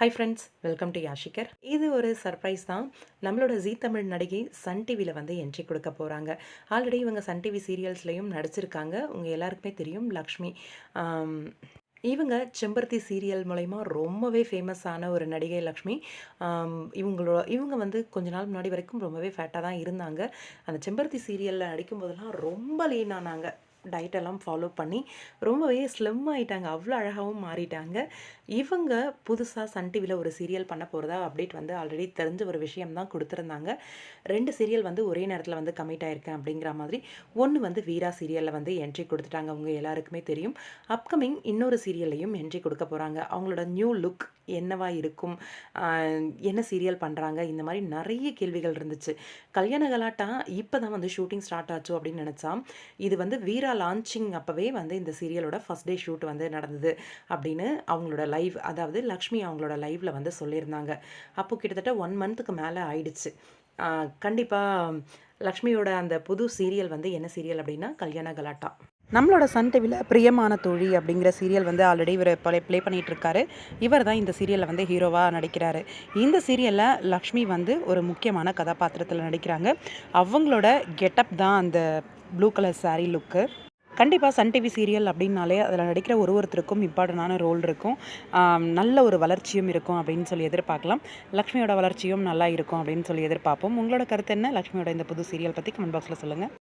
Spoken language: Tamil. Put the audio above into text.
ஹை ஃப்ரெண்ட்ஸ் வெல்கம் டு யாஷிகர் இது ஒரு சர்ப்ரைஸ் தான். நம்மளோட ஜீ தமிழ் நடிகை சன் டிவியில் வந்து என்ட்ரி கொடுக்க போகிறாங்க ஆல்ரெடி இவங்க சன் டிவி சீரியல்ஸ்லையும் நடிச்சிருக்காங்க. உங்கள் எல்லாருக்குமே தெரியும் லக்ஷ்மி. இவங்க செம்பருத்தி சீரியல் மூலயமா ரொம்பவே ஃபேமஸான ஒரு நடிகை லக்ஷ்மி. இவங்களோட இவங்க வந்து கொஞ்ச நாள் முன்னாடி வரைக்கும் ரொம்பவே ஃபேட்டாக தான் இருந்தாங்க. அந்த செம்பருத்தி சீரியலில் நடிக்கும் போதெல்லாம் ரொம்ப லீன் ஆனாங்க. டயட்டெல்லாம் ஃபாலோ பண்ணி ரொம்பவே ஸ்லிம் ஆகிட்டாங்க அவ்வளோ அழகாகவும் மாறிட்டாங்க. இவங்க புதுசாக சன் டிவியில் ஒரு சீரியல் பண்ண போகிறதா அப்டேட் வந்து ஆல்ரெடி தெரிஞ்ச ஒரு விஷயம் தான் கொடுத்துருந்தாங்க. ரெண்டு சீரியல் வந்து ஒரே நேரத்தில் வந்து கமிட் ஆயிருக்கேன் அப்படிங்கிற மாதிரி ஒன்று வந்து வீரா சீரியலில் வந்து என்ட்ரி கொடுத்துட்டாங்க. அவங்க எல்லாருக்குமே தெரியும். அப்கமிங் இன்னொரு சீரியல்லையும் என்ட்ரி கொடுக்க போகிறாங்க அவங்களோட நியூ லுக் என்னவா இருக்கும்? என்ன சீரியல் பண்ணுறாங்க இந்த மாதிரி நிறைய கேள்விகள் இருந்துச்சு. கல்யாண கலாட்டா இப்போ தான் வந்து ஷூட்டிங் ஸ்டார்ட் ஆச்சு அப்படின்னு நினச்சா இது வந்து வீரா லான்ச்சிங் அப்போவே வந்து இந்த சீரியலோட ஃபஸ்ட் டே ஷூட் வந்து நடந்தது அப்படின்னு அவங்களோட லைவ் அதாவது லக்ஷ்மி அவங்களோட லைவ்ல வந்து சொல்லியிருந்தாங்க. அப்போ கிட்டத்தட்ட ஒன் மந்த்துக்கு மேலே ஆயிடுச்சு. கண்டிப்பாக லக்ஷ்மியோட அந்த புது சீரியல் வந்து என்ன சீரியல் அப்படின்னா கல்யாண கலாட்டா. நம்மளோட சன் டிவியில் பிரியமான தோழி அப்படிங்கிற சீரியல் வந்து ஆல்ரெடி இவர் ப்ளே ப்ளே பண்ணிட்டு இருக்காரு இவர் தான் இந்த சீரியலில் வந்து ஹீரோவாக நடிக்கிறாரு. இந்த சீரியலில் லக்ஷ்மி வந்து ஒரு முக்கியமான கதாபாத்திரத்தில் நடிக்கிறாங்க. அவங்களோட கெட்டப் தான் அந்த ப்ளூ கலர் சாரீ லுக்கு கண்டிப்பாக சன் டிவி சீரியல் அப்படின்னாலே அதில் நடிக்கிற ஒரு ஒருத்தருக்கும் இம்பார்ட்டண்டான ரோல் இருக்கும். நல்ல ஒரு வளர்ச்சியும் இருக்கும் அப்படின்னு சொல்லி எதிர்பார்க்கலாம். லக்ஷ்மியோட வளர்ச்சியும் நல்லா இருக்கும் அப்படின்னு சொல்லி எதிர்பார்ப்போம். உங்களோட கருத்து என்ன? லக்ஷ்மியோட இந்த புது சீரியல் பற்றி கமெண்ட் பாக்ஸில் சொல்லுங்கள்